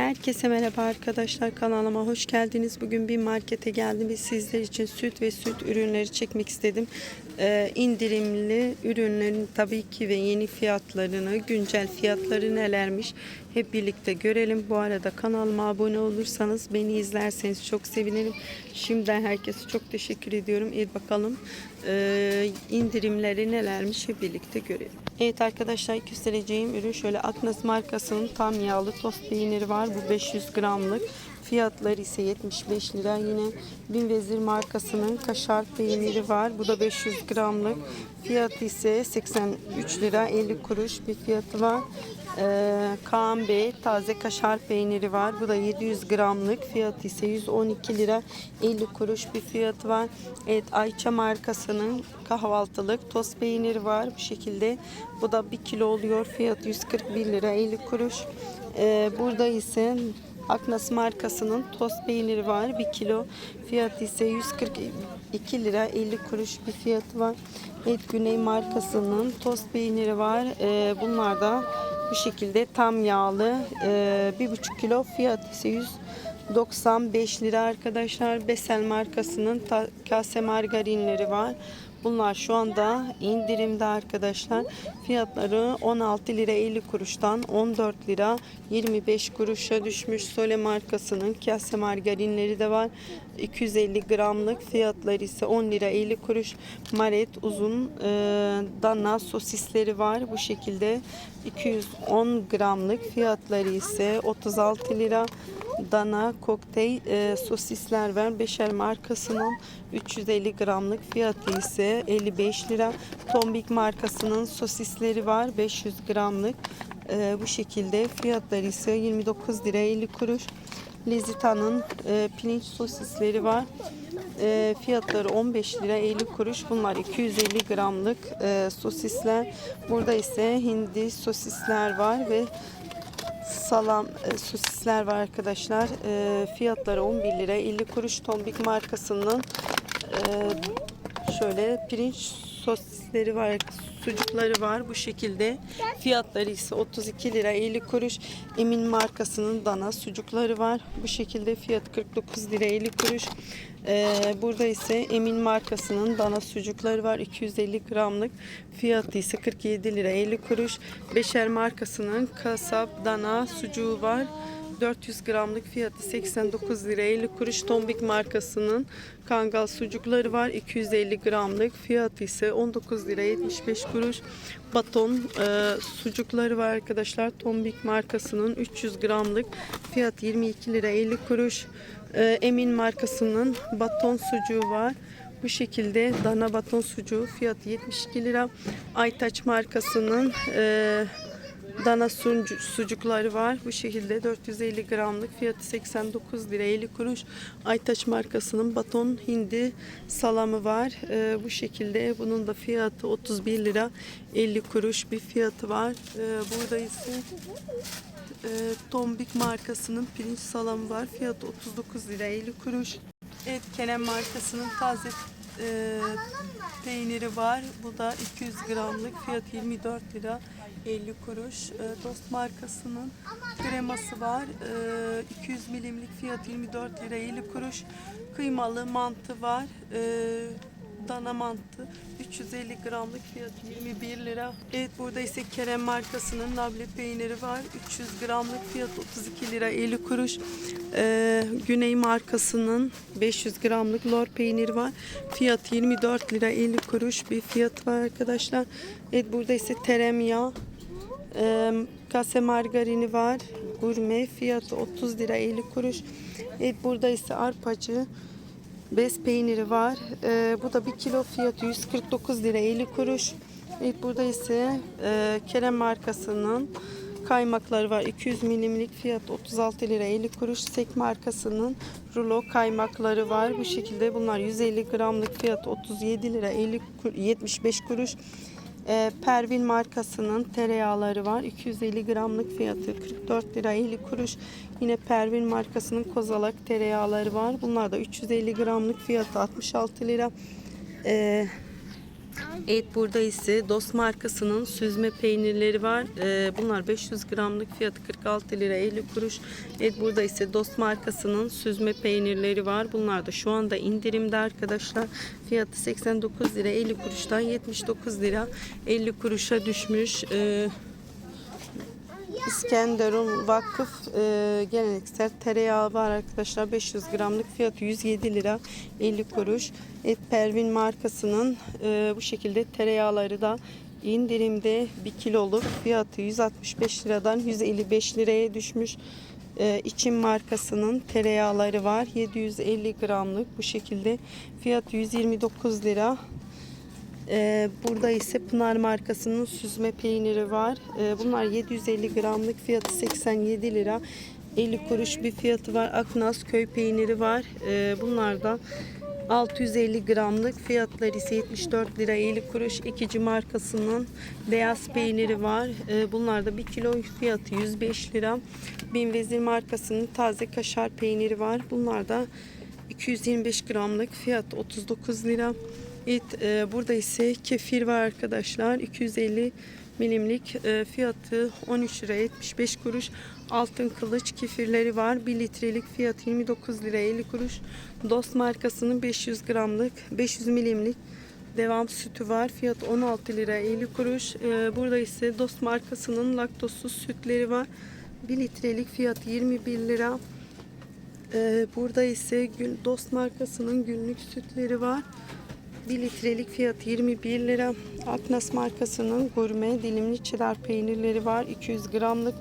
Herkese merhaba arkadaşlar kanalıma hoş geldiniz. Bugün bir markete geldim ve sizler için süt ve süt ürünleri çekmek istedim. Ee, indirimli ürünlerin tabii ki ve yeni fiyatlarını, güncel fiyatları nelermiş hep birlikte görelim. Bu arada kanalıma abone olursanız beni izlerseniz çok sevinirim. Şimdiden herkese çok teşekkür ediyorum. Evet bakalım ee, indirimleri nelermiş hep birlikte görelim. Evet arkadaşlar göstereceğim ürün şöyle Aknas markasının tam yağlı tost peyniri var. Bu 500 gramlık. Fiyatları ise 75 lira. Yine Binvezir markasının kaşar peyniri var. Bu da 500 gramlık. Fiyatı ise 83 lira 50 kuruş bir fiyatı var. Ee, Kaan Bey taze kaşar peyniri var. Bu da 700 gramlık. Fiyatı ise 112 lira 50 kuruş bir fiyatı var. Evet Ayça markasının kahvaltılık toz peyniri var bu şekilde. Bu da 1 kilo oluyor. Fiyatı 141 lira 50 kuruş. Ee, burada ise Aknas markasının toz peyniri var 1 kilo. Fiyatı ise 142 lira 50 kuruş bir fiyatı var. Evet Güney markasının toz peyniri var. Ee, bunlar da bu şekilde tam yağlı ee, bir buçuk kilo fiyat ise 195 lira arkadaşlar. Besel markasının kase margarinleri var. Bunlar şu anda indirimde arkadaşlar. Fiyatları 16 lira 50 kuruştan 14 lira 25 kuruşa düşmüş. Sole markasının kase margarinleri de var. 250 gramlık fiyatları ise 10 lira 50 kuruş. Maret uzun e, dana sosisleri var bu şekilde. 210 gramlık fiyatları ise 36 lira dana kokteyl e, sosisler var. Beşer markasının 350 gramlık fiyatı ise 55 lira. Tombik markasının sosisleri var 500 gramlık. E, bu şekilde fiyatları ise 29 lira 50 kuruş. Lezita'nın e, pirinç sosisleri var. E, fiyatları 15 lira 50 kuruş. Bunlar 250 gramlık e, sosisler. Burada ise hindi sosisler var ve salam e, sosisler var arkadaşlar. E, fiyatları 11 lira 50 kuruş. Tombik markasının e, şöyle pirinç sosisleri var. Sucukları var bu şekilde. Fiyatları ise 32 lira 50 kuruş. Emin markasının dana sucukları var. Bu şekilde fiyat 49 lira 50 kuruş. Ee, burada ise Emin markasının dana sucukları var. 250 gramlık. Fiyatı ise 47 lira 50 kuruş. Beşer markasının kasap dana sucuğu var. 400 gramlık fiyatı 89 lira 50 kuruş. Tombik markasının kangal sucukları var. 250 gramlık fiyatı ise 19 lira 75 kuruş. Baton e, sucukları var arkadaşlar. Tombik markasının 300 gramlık fiyat 22 lira 50 kuruş. E, Emin markasının baton sucuğu var. Bu şekilde dana baton sucuğu fiyatı 72 lira. Aytaç markasının e, Dana sucukları var. Bu şekilde 450 gramlık fiyatı 89 lira 50 kuruş. Aytaç markasının baton hindi salamı var. Ee, bu şekilde bunun da fiyatı 31 lira 50 kuruş bir fiyatı var. Ee, burada ise e, Tombik markasının pirinç salamı var. Fiyatı 39 lira 50 kuruş. Evet Kenem markasının taze e, peyniri var. Bu da 200 gramlık fiyat 24 lira 50 kuruş. E, Dost markasının kreması var. E, 200 milimlik fiyat 24 lira 50 kuruş. Kıymalı mantı var. E, dana mantı 350 gramlık fiyat 21 lira. Evet burada ise Kerem markasının labne peyniri var. 300 gramlık fiyat 32 lira 50 kuruş. Ee, Güney markasının 500 gramlık lor peyniri var. Fiyat 24 lira 50 kuruş bir fiyat var arkadaşlar. Evet burada ise tereyağı ee, kase margarini var. Gurme fiyatı 30 lira 50 kuruş. Evet burada ise arpacı bez peyniri var. Ee, bu da 1 kilo fiyatı 149 lira 50 kuruş. Evet burada ise e, Kerem markasının kaymakları var. 200 milimlik fiyat 36 lira 50 kuruş. Sek markasının rulo kaymakları var. Bu şekilde bunlar 150 gramlık fiyat 37 lira 50 kur- 75 kuruş. Ee, Pervin markasının tereyağları var. 250 gramlık fiyatı 44 lira 50 kuruş. Yine Pervin markasının kozalak tereyağları var. Bunlar da 350 gramlık fiyatı 66 lira. Ee, Evet burada ise Dost markasının süzme peynirleri var. Ee, bunlar 500 gramlık fiyatı 46 lira 50 kuruş. Evet burada ise Dost markasının süzme peynirleri var. Bunlar da şu anda indirimde arkadaşlar. Fiyatı 89 lira 50 kuruştan 79 lira 50 kuruşa düşmüş. Ee, İskenderun Vakıf e, geleneksel tereyağı var arkadaşlar. 500 gramlık fiyatı 107 lira 50 kuruş. Et Pervin markasının e, bu şekilde tereyağları da indirimde 1 kiloluk fiyatı 165 liradan 155 liraya düşmüş. E, İçim markasının tereyağları var. 750 gramlık bu şekilde fiyatı 129 lira. Ee, burada ise Pınar markasının süzme peyniri var. Ee, bunlar 750 gramlık fiyatı 87 lira. 50 kuruş bir fiyatı var. Aknas köy peyniri var. Ee, bunlardan 650 gramlık fiyatları ise 74 lira 50 kuruş. İkici markasının beyaz peyniri var. Ee, bunlar da 1 kilo fiyatı 105 lira. Bin Vezir markasının taze kaşar peyniri var. Bunlar da 225 gramlık fiyat 39 lira. Evet, e, burada ise kefir var arkadaşlar. 250 milimlik e, fiyatı 13 lira 75 kuruş. Altın kılıç kefirleri var. 1 litrelik fiyatı 29 lira 50 kuruş. Dost markasının 500 gramlık 500 milimlik devam sütü var. Fiyat 16 lira 50 kuruş. E, burada ise Dost markasının laktozsuz sütleri var. 1 litrelik fiyatı 21 lira. Ee, burada ise Dost markasının günlük sütleri var. 1 litrelik fiyatı 21 lira. Aknas markasının gurme dilimli çedar peynirleri var. 200 gramlık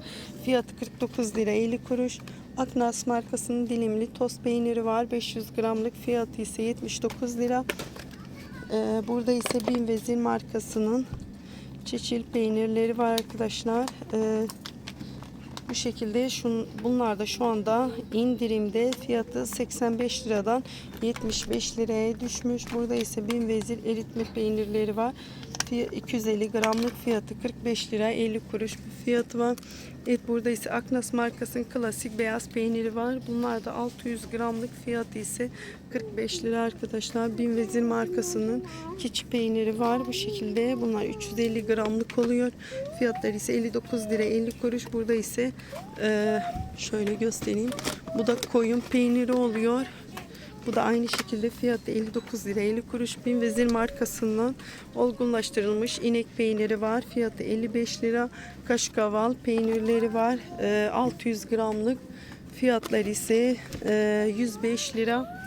fiyatı 49 lira 50 kuruş. Aknas markasının dilimli toz peyniri var. 500 gramlık fiyatı ise 79 lira. Ee, burada ise Bin Vezir markasının çeçil peynirleri var arkadaşlar. Ee, bu şekilde şun, bunlar da şu anda indirimde fiyatı 85 liradan 75 liraya düşmüş. Burada ise bin vezir eritme peynirleri var. Fiy- 250 gramlık fiyatı 45 lira 50 kuruş bir fiyatı var. Evet burada ise Aknas markasının klasik beyaz peyniri var. Bunlar da 600 gramlık fiyatı ise 45 lira arkadaşlar. Bin vezir markasının keçi peyniri var. Bu şekilde bunlar 350 gramlık oluyor. Fiyatları ise 59 lira 50 kuruş. Burada ise şöyle göstereyim. Bu da koyun peyniri oluyor. Bu da aynı şekilde fiyatı 59 lira 50 kuruş. Bin Vezir markasından olgunlaştırılmış inek peyniri var. Fiyatı 55 lira. Kaşkaval peynirleri var. Ee, 600 gramlık. Fiyatlar ise e, 105 lira.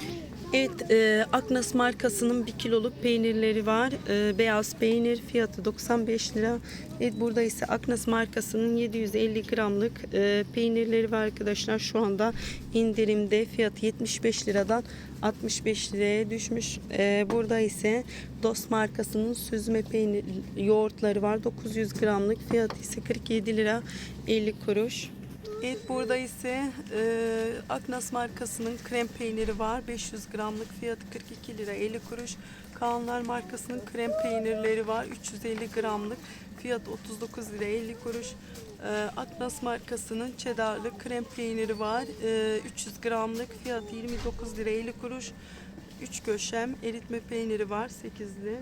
Evet, e, Aknas markasının 1 kiloluk peynirleri var. E, beyaz peynir fiyatı 95 lira. Evet, burada ise Aknas markasının 750 gramlık e, peynirleri var arkadaşlar. Şu anda indirimde fiyatı 75 liradan 65 liraya düşmüş. E, burada ise Dost markasının süzme peynir yoğurtları var. 900 gramlık fiyatı ise 47 lira 50 kuruş. Evet burada ise e, Aknas markasının krem peyniri var. 500 gramlık fiyatı 42 lira 50 kuruş. Kaanlar markasının krem peynirleri var. 350 gramlık fiyat 39 lira 50 kuruş. E, Aknas markasının çedarlı krem peyniri var. E, 300 gramlık fiyat 29 lira 50 kuruş. 3 köşem eritme peyniri var 8'li.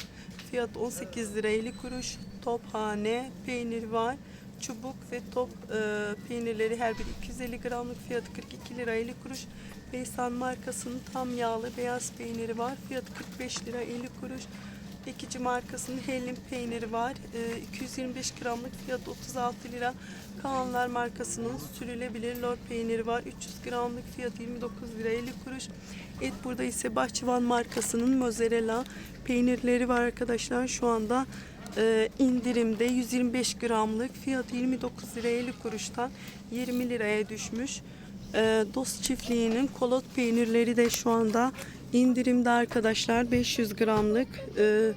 Fiyat 18 lira 50 kuruş. Tophane peyniri var. Çubuk ve top e, peynirleri her biri 250 gramlık fiyatı 42 lira 50 kuruş. Beysan markasının tam yağlı beyaz peyniri var. Fiyatı 45 lira 50 kuruş. Ekici markasının hellim peyniri var. E, 225 gramlık fiyat 36 lira. Kaanlar markasının sürülebilir lor peyniri var. 300 gramlık fiyat 29 lira 50 kuruş. Et burada ise Bahçıvan markasının mozzarella peynirleri var arkadaşlar. Şu anda e, indirimde 125 gramlık fiyat 29 lira 50 kuruştan 20 liraya düşmüş. E, Dost çiftliğinin kolot peynirleri de şu anda indirimde arkadaşlar 500 gramlık e,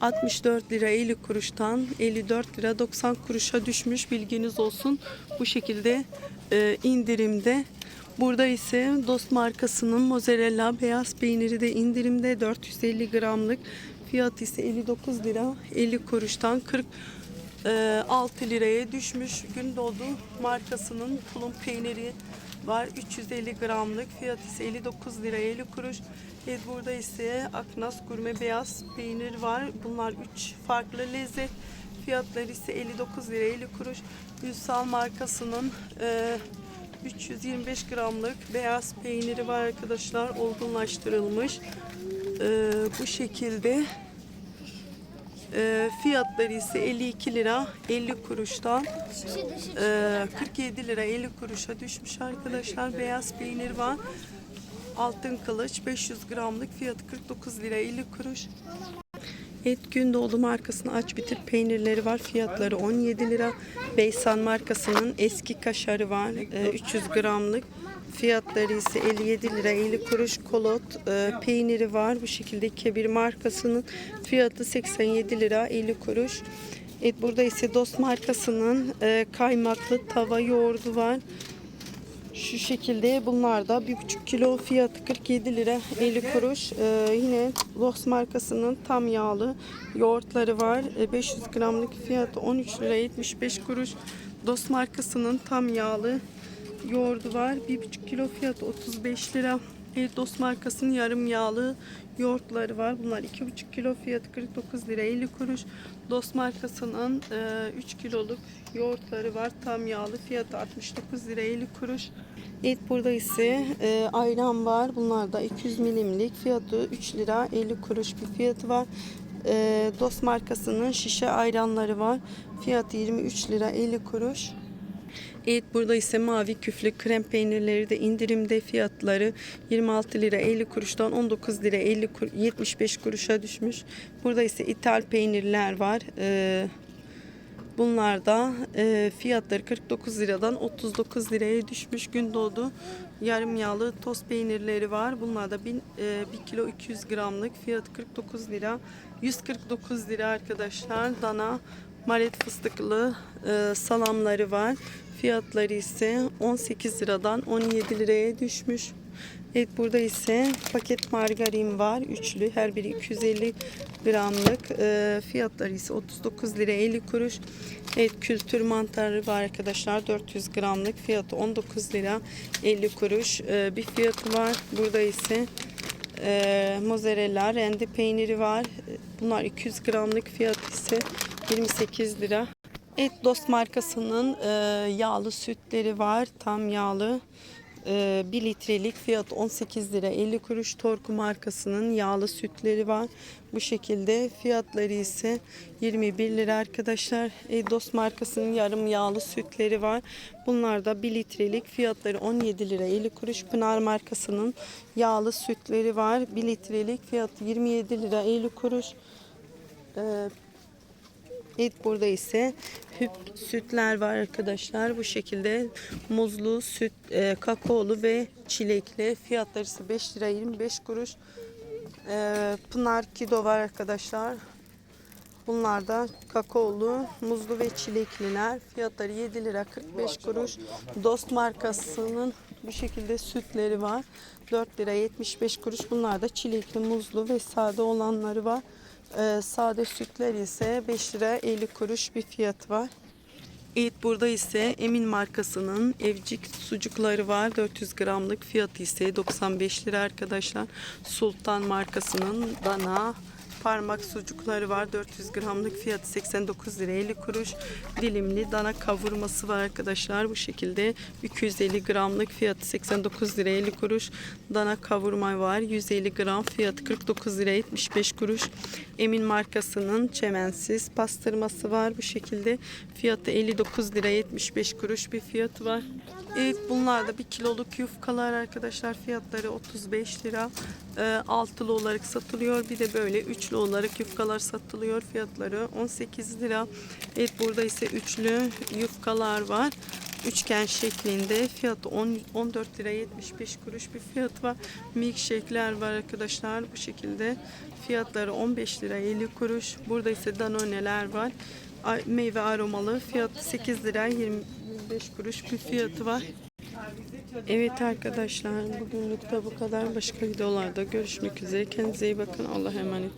64 lira 50 kuruştan 54 lira 90 kuruşa düşmüş bilginiz olsun. Bu şekilde e, indirimde. Burada ise Dost markasının mozzarella beyaz peyniri de indirimde 450 gramlık. Fiyatı ise 59 lira 50 kuruştan 40 e, 6 liraya düşmüş. Gündoğdu markasının tulum peyniri var. 350 gramlık. Fiyat ise 59 lira 50 kuruş. Evet, burada ise Aknas gurme beyaz peynir var. Bunlar 3 farklı lezzet. Fiyatları ise 59 lira 50 kuruş. Ünsal markasının e, 325 gramlık beyaz peyniri var arkadaşlar. Olgunlaştırılmış. E, bu şekilde. E, fiyatları ise 52 lira 50 kuruştan e, 47 lira 50 kuruşa düşmüş arkadaşlar. Beyaz peynir var. Altın kılıç 500 gramlık fiyatı 49 lira 50 kuruş. Et Gündoğdu markasının aç bitir peynirleri var. Fiyatları 17 lira. Beysan markasının eski kaşarı var. e, 300 gramlık. Fiyatları ise 57 lira 50 kuruş. Kolot e, peyniri var. Bu şekilde Kebir markasının fiyatı 87 lira 50 kuruş. Evet burada ise Dost markasının e, kaymaklı tava yoğurdu var. Şu şekilde bunlar da 1,5 kilo fiyatı 47 lira 50 kuruş. Ee, yine Los markasının tam yağlı yoğurtları var. Ee, 500 gramlık fiyatı 13 lira 75 kuruş. Dost markasının tam yağlı yoğurdu var. 1,5 kilo fiyatı 35 lira. Dost markasının yarım yağlı yoğurtları var. Bunlar 2,5 kilo fiyatı 49 lira 50 kuruş. Dost markasının e, 3 kiloluk yoğurtları var. Tam yağlı fiyatı 69 lira 50 kuruş. Evet burada ise e, ayran var. Bunlar da 200 milimlik fiyatı 3 lira 50 kuruş bir fiyatı var. E, Dost markasının şişe ayranları var. Fiyatı 23 lira 50 kuruş. Evet burada ise mavi küflü krem peynirleri de indirimde fiyatları 26 lira 50 kuruştan 19 lira 50 kur, 75 kuruşa düşmüş. Burada ise ithal peynirler var. Ee, bunlar da e, fiyatları 49 liradan 39 liraya düşmüş. Gündoğdu yarım yağlı toz peynirleri var. Bunlar da 1 kilo 200 gramlık fiyatı 49 lira. 149 lira arkadaşlar. Dana malet fıstıklı e, salamları var. Fiyatları ise 18 liradan 17 liraya düşmüş. Evet burada ise paket margarin var. Üçlü her biri 250 gramlık. E, fiyatları ise 39 lira 50 kuruş. Evet kültür mantarı var arkadaşlar. 400 gramlık fiyatı 19 lira 50 kuruş. E, bir fiyatı var. Burada ise e, mozzarella rende peyniri var. Bunlar 200 gramlık fiyatı ise 28 lira. Et Dost markasının e, yağlı sütleri var. Tam yağlı. E, 1 litrelik fiyat 18 lira 50 kuruş. Torku markasının yağlı sütleri var. Bu şekilde fiyatları ise 21 lira arkadaşlar. E, Dost markasının yarım yağlı sütleri var. Bunlar da 1 litrelik fiyatları 17 lira 50 kuruş. Pınar markasının yağlı sütleri var. 1 litrelik fiyatı 27 lira 50 kuruş. E, Evet burada ise hüp sütler var arkadaşlar. Bu şekilde muzlu, süt, e, kakaolu ve çilekli. Fiyatları ise 5 lira 25 kuruş. E, Pınar Kido var arkadaşlar. Bunlar da kakaolu, muzlu ve çilekliler. Fiyatları 7 lira 45 kuruş. Dost markasının bu şekilde sütleri var. 4 lira 75 kuruş. Bunlar da çilekli, muzlu ve sade olanları var. Ee, sade sütler ise 5 lira 50 kuruş bir fiyat var. Evet burada ise Emin markasının evcik sucukları var. 400 gramlık fiyatı ise 95 lira arkadaşlar. Sultan markasının dana parmak sucukları var. 400 gramlık fiyatı 89 lira 50 kuruş. Dilimli dana kavurması var arkadaşlar. Bu şekilde 250 gramlık fiyatı 89 lira 50 kuruş. Dana kavurma var. 150 gram fiyatı 49 lira 75 kuruş. Emin markasının çemensiz pastırması var. Bu şekilde fiyatı 59 lira 75 kuruş bir fiyatı var. Evet bunlar da bir kiloluk yufkalar arkadaşlar. Fiyatları 35 lira. E, altılı olarak satılıyor. Bir de böyle üçlü olarak yufkalar satılıyor. Fiyatları 18 lira. Evet burada ise üçlü yufkalar var. Üçgen şeklinde fiyatı 10, 14 lira 75 kuruş bir fiyat var. Milkshake'ler var arkadaşlar bu şekilde. Fiyatları 15 lira 50 kuruş. Burada ise danoneler var. Meyve aromalı fiyatı 8 lira 25 kuruş bir fiyatı var. Evet arkadaşlar bugünlük de bu kadar. Başka videolarda görüşmek üzere. Kendinize iyi bakın. Allah'a emanet.